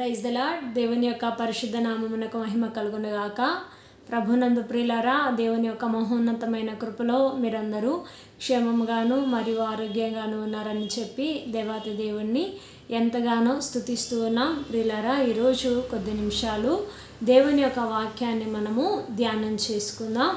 Praise దలా దేవుని యొక్క పరిశుద్ధ నామమునకు మహిమ కలుగునగాక. ప్రభునందు ప్రియులారా దేవుని యొక్క మహోన్నతమైన కృపలో మీరందరూ క్షేమంగాను మరియు ఆరోగ్యంగాను ఉన్నారని చెప్పి దేవాతి దేవుణ్ణి ఎంతగానో స్థుతిస్తూ ఉన్నాం. ప్రియులారా ఈరోజు కొద్ది నిమిషాలు దేవుని యొక్క వాక్యాన్ని మనము ధ్యానం చేసుకుందాం.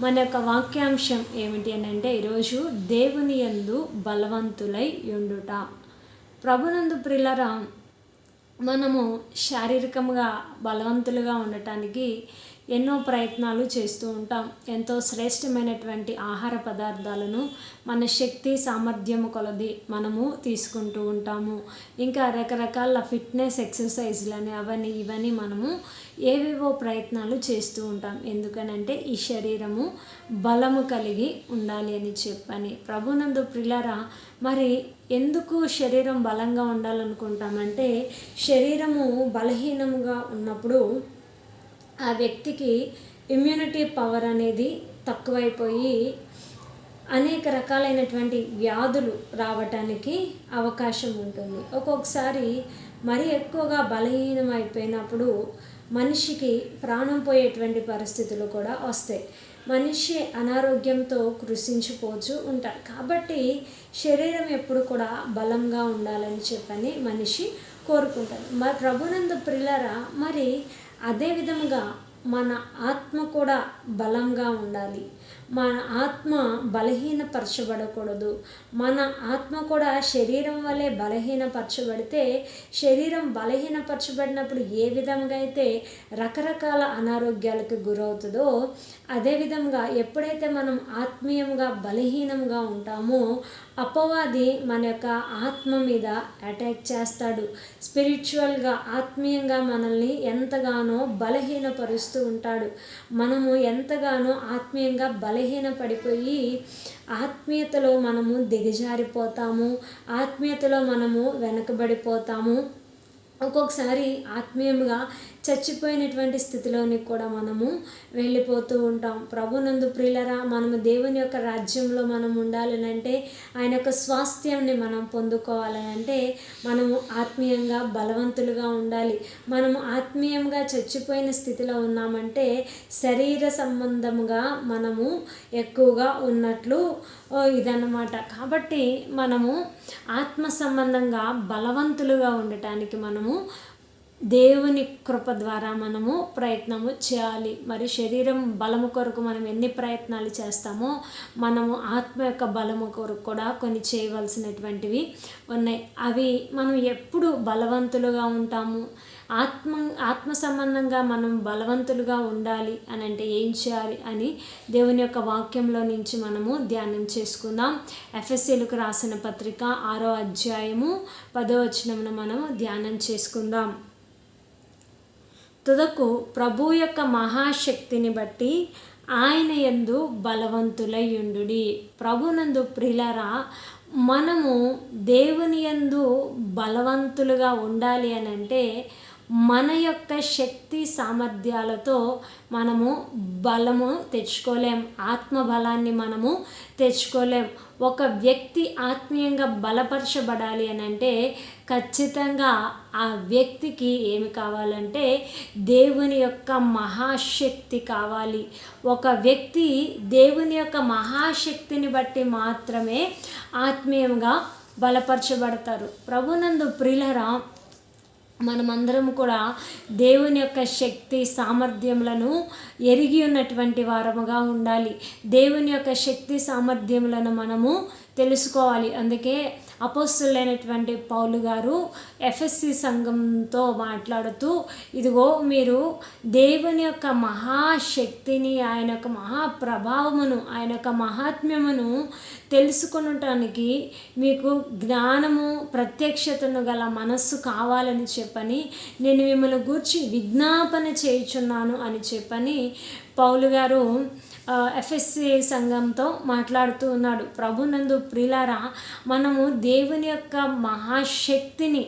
మన యొక్క వాక్యాంశం ఏమిటి అని అంటే ఈరోజు దేవుని యందు బలవంతులై ఉండుట. ప్రభునందు ప్రిలరా మనము శారీరకంగా బలవంతులుగా ఉండటానికి ఎన్నో ప్రయత్నాలు చేస్తూ ఉంటాం. ఎంతో శ్రేష్టమైనటువంటి ఆహార పదార్థాలను మన శక్తి సామర్థ్యము కొలది మనము తీసుకుంటూ ఉంటాము. ఇంకా రకరకాల ఫిట్నెస్ ఎక్సర్సైజ్లని అవన్నీ ఇవన్నీ మనము ఏవేవో ప్రయత్నాలు చేస్తూ ఉంటాం. ఎందుకనంటే ఈ శరీరము బలము కలిగి ఉండాలి అని చెప్పని. ప్రభునందు ప్రిలరా మరి ఎందుకు శరీరం బలంగా ఉండాలనుకుంటామంటే శరీరము బలహీనంగా ఉన్నప్పుడు ఆ వ్యక్తికి ఇమ్యూనిటీ పవర్ అనేది తక్కువైపోయి అనేక రకాలైనటువంటి వ్యాధులు రావటానికి అవకాశం ఉంటుంది. ఒక్కొక్కసారి మరీ ఎక్కువగా బలహీనం అయిపోయినప్పుడు మనిషికి ప్రాణం పోయేటువంటి పరిస్థితులు కూడా వస్తాయి. మనిషి అనారోగ్యంతో కృషించిపోతూ ఉంటారు కాబట్టి శరీరం ఎప్పుడు కూడా బలంగా ఉండాలని చెప్పని మనిషి కోరుకుంటారు మరి ప్రభునందు ప్రిలరా మరి అదే విధముగా మన ఆత్మ కూడా బలంగా ఉండాలి. మన ఆత్మ బలహీనపరచబడకూడదు. మన ఆత్మ కూడా శరీరం వల్లే బలహీనపరచబడితే శరీరం బలహీనపరచబడినప్పుడు ఏ విధంగా అయితే రకరకాల అనారోగ్యాలకు గురవుతుందో అదేవిధంగా ఎప్పుడైతే మనం ఆత్మీయంగా బలహీనంగా ఉంటామో అపవాది మన యొక్క ఆత్మ మీద అటాక్ చేస్తాడు. స్పిరిచువల్గా ఆత్మీయంగా మనల్ని ఎంతగానో బలహీనపరుస్తూ ఉంటాడు. మనము ఎంతగానో ఆత్మీయంగా బలహీన బలహీన పడిపోయి ఆత్మీయతలో మనము దిగజారిపోతాము ఆత్మీయతలో మనము వెనకబడిపోతాము. ఒక్కొక్కసారి ఆత్మీయంగా చచ్చిపోయినటువంటి స్థితిలోని కూడా మనము వెళ్ళిపోతూ ఉంటాం. ప్రభునందు ప్రియులరా మనము దేవుని యొక్క రాజ్యంలో మనం ఉండాలనంటే ఆయన యొక్క స్వాస్థ్యాన్ని మనం పొందుకోవాలనంటే మనము ఆత్మీయంగా బలవంతులుగా ఉండాలి. మనము ఆత్మీయంగా చచ్చిపోయిన స్థితిలో ఉన్నామంటే శరీర సంబంధంగా మనము ఎక్కువగా ఉన్నట్లు ఇదన్నమాట. కాబట్టి మనము ఆత్మ సంబంధంగా బలవంతులుగా ఉండటానికి మనము దేవుని కృప ద్వారా మనము ప్రయత్నము చేయాలి. మరి శరీరం బలము కొరకు మనం ఎన్ని ప్రయత్నాలు చేస్తామో మనము ఆత్మ యొక్క బలము కొరకు కూడా కొన్ని చేయవలసినటువంటివి ఉన్నాయి. అవి మనం ఎప్పుడు బలవంతులుగా ఉంటాము? ఆత్మ ఆత్మ సంబంధంగా మనం బలవంతులుగా ఉండాలి అని అంటే ఏం చేయాలి అని దేవుని యొక్క వాక్యంలో నుంచి మనము ధ్యానం చేసుకుందాం. ఎఫ్ఎస్సీలకు రాసిన పత్రిక ఆరో అధ్యాయము పదో వచనమును మనము ధ్యానం చేసుకుందాం. తుదకు ప్రభు యొక్క మహాశక్తిని బట్టి ఆయన ఎందు బలవంతులయ్యుండు ప్రభునందు ప్రిలరా మనము దేవుని యందు బలవంతులుగా ఉండాలి అని అంటే మన యొక్క శక్తి సామర్థ్యాలతో మనము బలము తెచ్చుకోలేం. ఆత్మ బలాన్ని మనము తెచ్చుకోలేం. ఒక వ్యక్తి ఆత్మీయంగా బలపరచబడాలి అని అంటే ఖచ్చితంగా ఆ వ్యక్తికి ఏమి కావాలంటే దేవుని యొక్క మహాశక్తి కావాలి. ఒక వ్యక్తి దేవుని యొక్క మహాశక్తిని బట్టి మాత్రమే ఆత్మీయంగా బలపరచబడతారు. ప్రభునందు ప్రిలరా మనమందరం కూడా దేవుని యొక్క శక్తి సామర్థ్యములను ఎరిగి ఉన్నటువంటి వారముగా ఉండాలి. దేవుని యొక్క శక్తి సామర్థ్యములను మనము తెలుసుకోవాలి. అందుకే అపోస్తులైనటువంటి పౌలు గారు ఎఫ్ఎస్సి సంఘంతో మాట్లాడుతూ ఇదిగో మీరు దేవుని యొక్క మహాశక్తిని ఆయన యొక్క మహాప్రభావమును ఆయన యొక్క మహాత్మ్యమును తెలుసుకొనటానికి మీకు జ్ఞానము ప్రత్యక్షతను గల మనస్సు కావాలని చెప్పని నేను మిమ్మల్ని గూర్చి విజ్ఞాపన చేయుచున్నాను అని చెప్పని పౌలు గారు ఎఫ్ఎస్సి సంఘంతో మాట్లాడుతూ ఉన్నాడు. ప్రభునందు ప్రిలారా మనము దేవుని యొక్క మహాశక్తిని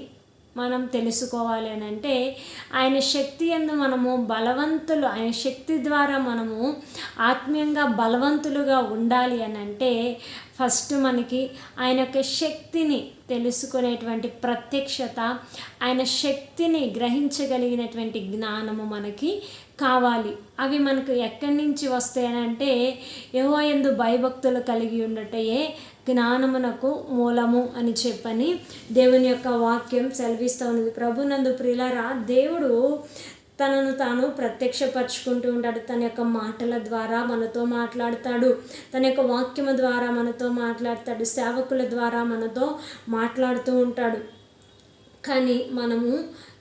మనం తెలుసుకోవాలి అని అంటే ఆయన శక్తి ఎందు మనము బలవంతులు ఆయన శక్తి ద్వారా మనము ఆత్మీయంగా బలవంతులుగా ఉండాలి అని అంటే ఫస్ట్ మనకి ఆయన యొక్క శక్తిని తెలుసుకునేటువంటి ప్రత్యక్షత ఆయన శక్తిని గ్రహించగలిగినటువంటి జ్ఞానము మనకి కావాలి. అవి మనకు ఎక్కడి నుంచి వస్తాయనంటే ఏవో ఎందు భయభక్తులు కలిగి ఉండటయే జ్ఞానమునకు మూలము అని చెప్పని దేవుని యొక్క వాక్యం సెలవిస్తూ ఉన్నది. ప్రభునందు ప్రిలరా దేవుడు తనను తాను ప్రత్యక్షపరుచుకుంటూ ఉంటాడు. తన యొక్క మాటల ద్వారా మనతో మాట్లాడతాడు. తన యొక్క వాక్యము ద్వారా మనతో మాట్లాడతాడు. సేవకుల ద్వారా మనతో మాట్లాడుతూ ఉంటాడు. కానీ మనము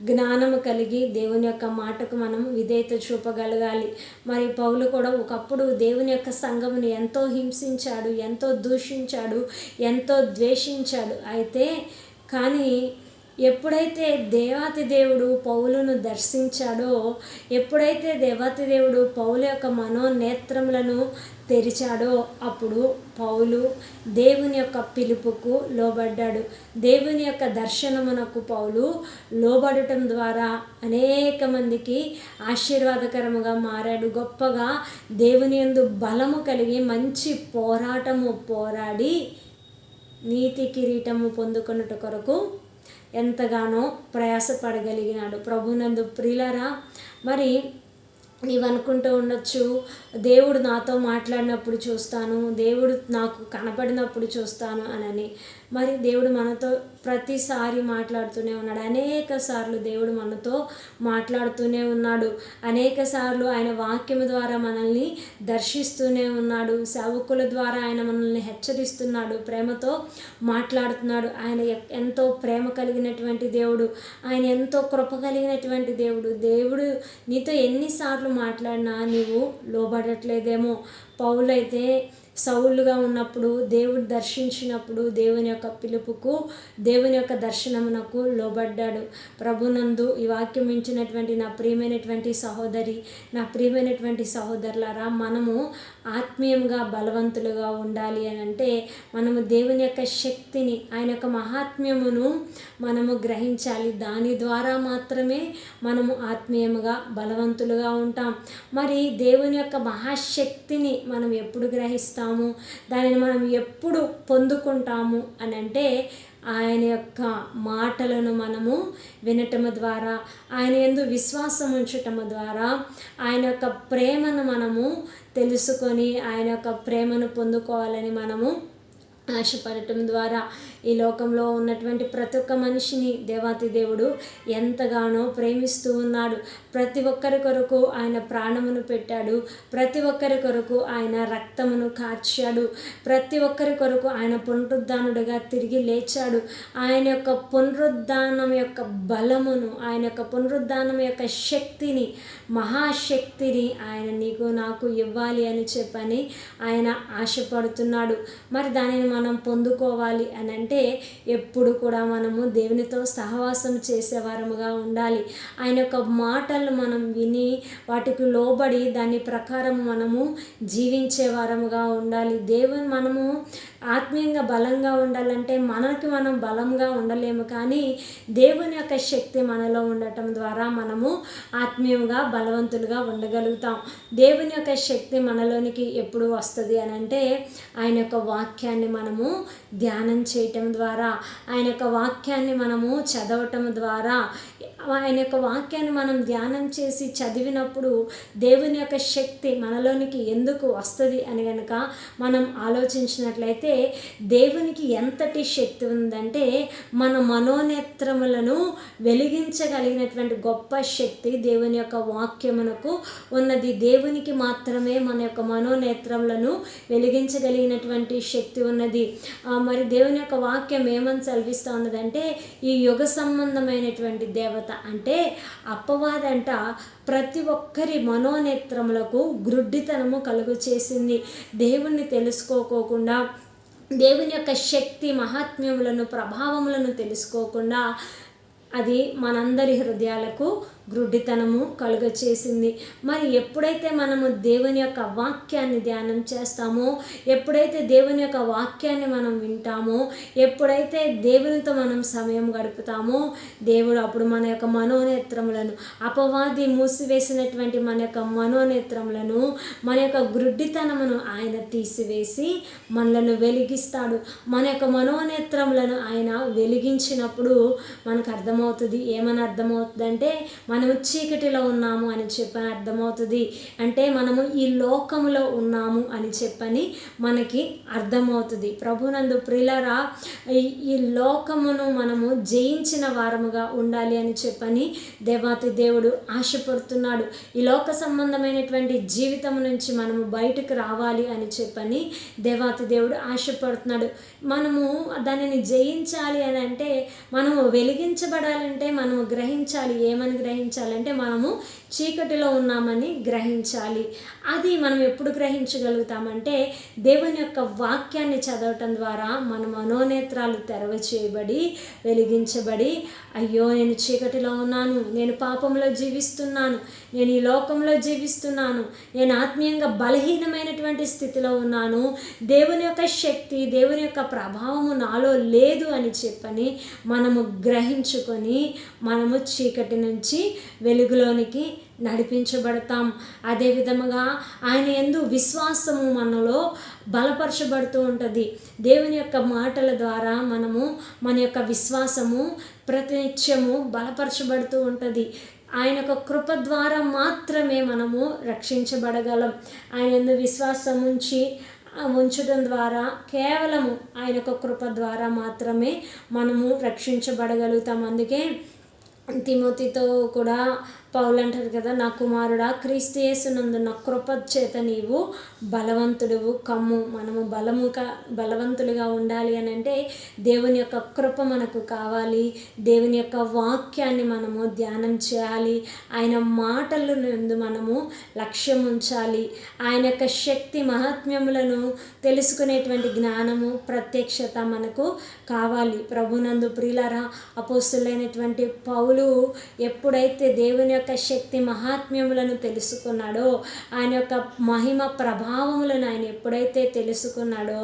జ్ఞానము కలిగి దేవుని యొక్క మాటకు మనం విధేయత చూపగలగాలి. మరి పౌలు కూడా ఒకప్పుడు దేవుని యొక్క సంఘమును ఎంతో హింసించాడు ఎంతో దూషించాడు ఎంతో ద్వేషించాడు. అయితే కానీ ఎప్పుడైతే దేవాతి దేవుడు పౌలును దర్శించాడో ఎప్పుడైతే దేవాతి దేవుడు పౌలు యొక్క మనోనేత్రములను తెరిచాడో అప్పుడు పౌలు దేవుని యొక్క పిలుపుకు లోబడ్డాడు. దేవుని యొక్క దర్శనమునకు పౌలు లోబడటం ద్వారా అనేక మందికి ఆశీర్వాదకరముగా మారాడు. గొప్పగా దేవుని యందు బలము కలిగి మంచి పోరాటము పోరాడి నీతి కిరీటము పొందుకున్నట్టు కొరకు ఎంతగానో ప్రయాసపడగలిగినాడు. ప్రభునందు ప్రిలరా మరి నీవనుకుంటూ ఉండొచ్చు. దేవుడు నాతో మాట్లాడినప్పుడు చూస్తాను. దేవుడు నాకు కనపడినప్పుడు చూస్తాను అనని. మరి దేవుడు మనతో ప్రతిసారి మాట్లాడుతూనే ఉన్నాడు. అనేక సార్లు దేవుడు మనతో మాట్లాడుతూనే ఉన్నాడు. అనేక సార్లు ఆయన వాక్యం ద్వారా మనల్ని దర్శిస్తూనే ఉన్నాడు. సేవకుల ద్వారా ఆయన మనల్ని హెచ్చరిస్తున్నాడు. ప్రేమతో మాట్లాడుతున్నాడు. ఆయన ఎంతో ప్రేమ కలిగినటువంటి దేవుడు. ఆయన ఎంతో కృప కలిగినటువంటి దేవుడు. దేవుడు నీతో ఎన్నిసార్లు మాట్లాడినా నీవు లోబడట్లేదేమో. పౌలైతే సౌలుగా ఉన్నప్పుడు దేవుడు దర్శించినప్పుడు దేవుని యొక్క పిలుపుకు దేవుని యొక్క దర్శనమునకు లోబడ్డాడు. ప్రభునందు ఈ వాక్యం ఇచ్చినటువంటి నా ప్రియమైనటువంటి సహోదరి నా ప్రియమైనటువంటి సహోదరులారా మనము ఆత్మీయంగా బలవంతులుగా ఉండాలి అని అంటే మనము దేవుని యొక్క శక్తిని ఆయన యొక్క మహాత్మ్యమును మనము గ్రహించాలి. దాని ద్వారా మాత్రమే మనము ఆత్మీయముగా బలవంతులుగా ఉంటాం. మరి దేవుని యొక్క మహాశక్తిని మనం ఎప్పుడు గ్రహిస్తాము? దానిని మనం ఎప్పుడు పొందుకుంటాము అని అంటే ఆయన యొక్క మాటలను మనము వినటము ద్వారా ఆయన ఎందు విశ్వాసం ఉంచటము ద్వారా ఆయన యొక్క ప్రేమను మనము తెలుసుకొని ఆయన యొక్క ప్రేమను పొందుకోవాలని మనము ఆశపడటం ద్వారా ఈ లోకంలో ఉన్నటువంటి ప్రతి ఒక్క మనిషిని దేవాతి దేవుడు ఎంతగానో ప్రేమిస్తూ ఉన్నాడు. ప్రతి ఒక్కరి కొరకు ఆయన ప్రాణమును పెట్టాడు. ప్రతి ఒక్కరి కొరకు ఆయన రక్తమును కార్చాడు. ప్రతి ఒక్కరి కొరకు ఆయన పునరుద్ధానుడిగా తిరిగి లేచాడు. ఆయన యొక్క పునరుద్ధానం యొక్క బలమును ఆయన యొక్క పునరుద్ధానం యొక్క శక్తిని మహాశక్తిని ఆయన నీకు నాకు ఇవ్వాలి అని చెప్పని ఆయన ఆశపడుతున్నాడు. మరి దానిని మనం పొందుకోవాలి అని అంటే ఎప్పుడు కూడా మనము దేవునితో సహవాసం చేసేవారముగా ఉండాలి. ఆయన యొక్క మాటలను మనం విని వాటికి లోబడి దాని ప్రకారం మనము జీవించే వారముగా ఉండాలి. దేవుని మనము ఆత్మీయంగా బలంగా ఉండాలంటే మనకి మనం బలంగా ఉండలేము కానీ దేవుని యొక్క శక్తి మనలో ఉండటం ద్వారా మనము ఆత్మీయంగా బలవంతులుగా ఉండగలుగుతాం. దేవుని యొక్క శక్తి మనలోనికి ఎప్పుడు వస్తుంది అని అంటే ఆయన యొక్క వాక్యాన్ని మనం మనము ధ్యానం చేయటం ద్వారా ఆయన యొక్క వాక్యాన్ని మనము చదవటం ద్వారా ఆయన యొక్క వాక్యాన్ని మనం ధ్యానం చేసి చదివినప్పుడు దేవుని యొక్క శక్తి మనలోనికి ఎందుకు వస్తుంది అని కనుక మనం ఆలోచించినట్లయితే దేవునికి ఎంతటి శక్తి ఉందంటే మన మనోనేత్రములను వెలిగించగలిగినటువంటి గొప్ప శక్తి దేవుని యొక్క వాక్యమునకు ఉన్నది. దేవునికి మాత్రమే మన యొక్క మనోనేత్రములను వెలిగించగలిగినటువంటి శక్తి ఉన్నది. మరి దేవుని యొక్క వాక్యం ఏమని సెలవిస్తూ ఉన్నదంటే ఈ యుగ సంబంధమైనటువంటి దేవత అంటే అప్పవాదంట ప్రతి ఒక్కరి మనోనేత్రములకు గ్రుడ్డితనము కలుగు చేసింది దేవుణ్ణి తెలుసుకోకోకుండా దేవుని యొక్క శక్తి మహాత్మ్యములను ప్రభావములను తెలుసుకోకుండా అది మనందరి హృదయాలకు గ్రుడ్డితనము కలుగ చేసింది మరి ఎప్పుడైతే మనము దేవుని యొక్క వాక్యాన్ని ధ్యానం చేస్తామో ఎప్పుడైతే దేవుని యొక్క వాక్యాన్ని మనం వింటామో ఎప్పుడైతే దేవునితో మనం సమయం గడుపుతామో దేవుడు అప్పుడు మన యొక్క మనోనేత్రములను అపవాది మూసివేసినటువంటి మన యొక్క మనోనేత్రములను మన యొక్క గ్రుడ్డితనమును ఆయన తీసివేసి మనలను వెలిగిస్తాడు. మన యొక్క మనోనేత్రములను ఆయన వెలిగించినప్పుడు మనకు అర్థమవుతుంది. ఏమని అర్థమవుతుందంటే మనము చీకటిలో ఉన్నాము అని చెప్పని అర్థమవుతుంది. అంటే మనము ఈ లోకములో ఉన్నాము అని చెప్పని మనకి అర్థమవుతుంది. ప్రభునందు ప్రిలరా ఈ లోకమును మనము జయించిన వారముగా ఉండాలి అని చెప్పని దేవాతి దేవుడు ఆశపడుతున్నాడు. ఈ లోక సంబంధమైనటువంటి జీవితం నుంచి మనము బయటకు రావాలి అని చెప్పని దేవాతి దేవుడు ఆశపడుతున్నాడు. మనము దానిని జయించాలి అని అంటే మనము వెలిగించబడాలంటే మనము గ్రహించాలి. ఏమని గ్రహించాలంటే మనము చీకటిలో ఉన్నామని గ్రహించాలి. అది మనం ఎప్పుడు గ్రహించగలుగుతామంటే దేవుని యొక్క వాక్యాన్ని చదవటం ద్వారా మన మనోనేత్రాలు తెరవ చేయబడి వెలిగించబడి అయ్యో నేను చీకటిలో ఉన్నాను నేను పాపంలో జీవిస్తున్నాను నేను ఈ లోకంలో జీవిస్తున్నాను నేను ఆత్మీయంగా బలహీనమైనటువంటి స్థితిలో ఉన్నాను దేవుని యొక్క శక్తి దేవుని యొక్క ప్రభావము నాలో లేదు అని చెప్పని మనము గ్రహించుకొని మనము చీకటి నుంచి వెలుగులోనికి నడిపించబడతాం. అదే విధముగా ఆయన ఎందు విశ్వాసము మనలో బలపరచబడుతూ ఉంటుంది. దేవుని యొక్క మాటల ద్వారా మనము మన యొక్క విశ్వాసము ప్రతినిత్యము బలపరచబడుతూ ఉంటుంది. ఆయన యొక్క కృప ద్వారా మాత్రమే మనము రక్షించబడగలం. ఆయన ఎందు విశ్వాసం ఉంచి ఉంచడం ద్వారా కేవలము ఆయన యొక్క కృప ద్వారా మాత్రమే మనము రక్షించబడగలుగుతాం. అందుకే తిమోతితో కూడా పౌలు అంటారు కదా నా కుమారుడా క్రీస్తు యేసునందున్న కృప చేత నీవు బలవంతుడువు కమ్ము. మనము బలముగా బలవంతులుగా ఉండాలి అని అంటే దేవుని యొక్క కృప మనకు కావాలి. దేవుని యొక్క వాక్యాన్ని మనము ధ్యానం చేయాలి. ఆయన మాటల నుండి మనము లక్ష్యం ఉంచాలి. ఆయన యొక్క శక్తి మహాత్మ్యములను తెలుసుకునేటువంటి జ్ఞానము ప్రత్యక్షత మనకు కావాలి. ప్రభునందు ప్రియులరా అపోస్తులైనటువంటి పౌలు ఎప్పుడైతే దేవుని యొక్క యొక్క శక్తి మహాత్మ్యములను తెలుసుకున్నాడో ఆయన యొక్క మహిమ ప్రభావములను ఆయన ఎప్పుడైతే తెలుసుకున్నాడో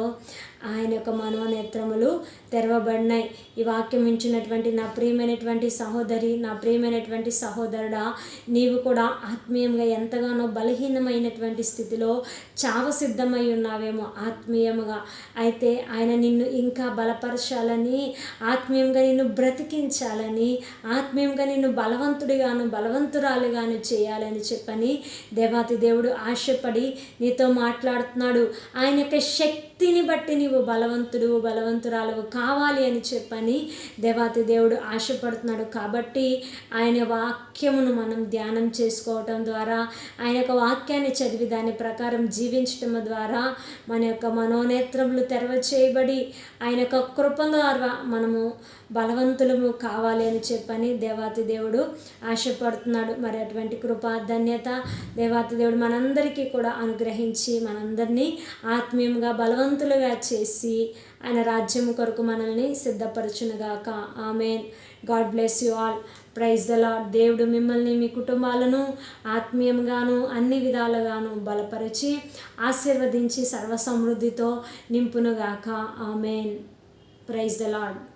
ఆయన యొక్క మనోనేత్రములు తెరవబడినాయి. ఈ వాక్యం ఇచ్చినటువంటి నా ప్రియమైనటువంటి సహోదరి నా ప్రియమైనటువంటి సహోదరుడా నీవు కూడా ఆత్మీయంగా ఎంతగానో బలహీనమైనటువంటి స్థితిలో చావ సిద్ధమై ఉన్నావేమో ఆత్మీయముగా. అయితే ఆయన నిన్ను ఇంకా బలపరచాలని ఆత్మీయంగా నిన్ను బ్రతికించాలని ఆత్మీయంగా నిన్ను బలవంతుడిగాను బలవంతురాలుగాను చేయాలని చెప్పని దేవాతి దేవుడు ఆశపడి నీతో మాట్లాడుతున్నాడు. ఆయన యొక్క శక్తి శక్తిని బట్టి నీవు బలవంతుడు బలవంతురాలు కావాలి అని చెప్పని దేవాతి దేవుడు ఆశపడుతున్నాడు. కాబట్టి ఆయన వాక్యమును మనం ధ్యానం చేసుకోవటం ద్వారా ఆయన యొక్క వాక్యాన్ని చదివి దాని ప్రకారం జీవించటం ద్వారా మన యొక్క మనోనేత్రములు తెరవ చేయబడి ఆయన యొక్క కృప ద్వారా మనము బలవంతులము కావాలి అని చెప్పని దేవాతి దేవుడు ఆశపడుతున్నాడు. మరి అటువంటి కృప ధన్యత దేవాతి దేవుడు మనందరికీ కూడా అనుగ్రహించి మనందరినీ ఆత్మీయంగా బలవంతులుగా చేసి ఆయన రాజ్యం కొరకు మనల్ని సిద్ధపరచునుగాక. Amen. God bless you all. Praise the Lord దేవుడు మిమ్మల్ని మీ కుటుంబాలను ఆత్మీయంగాను అన్ని విధాలుగాను బలపరిచి ఆశీర్వదించి సర్వసమృద్ధితో నింపునుగాక. ఆమెన్. Praise the Lord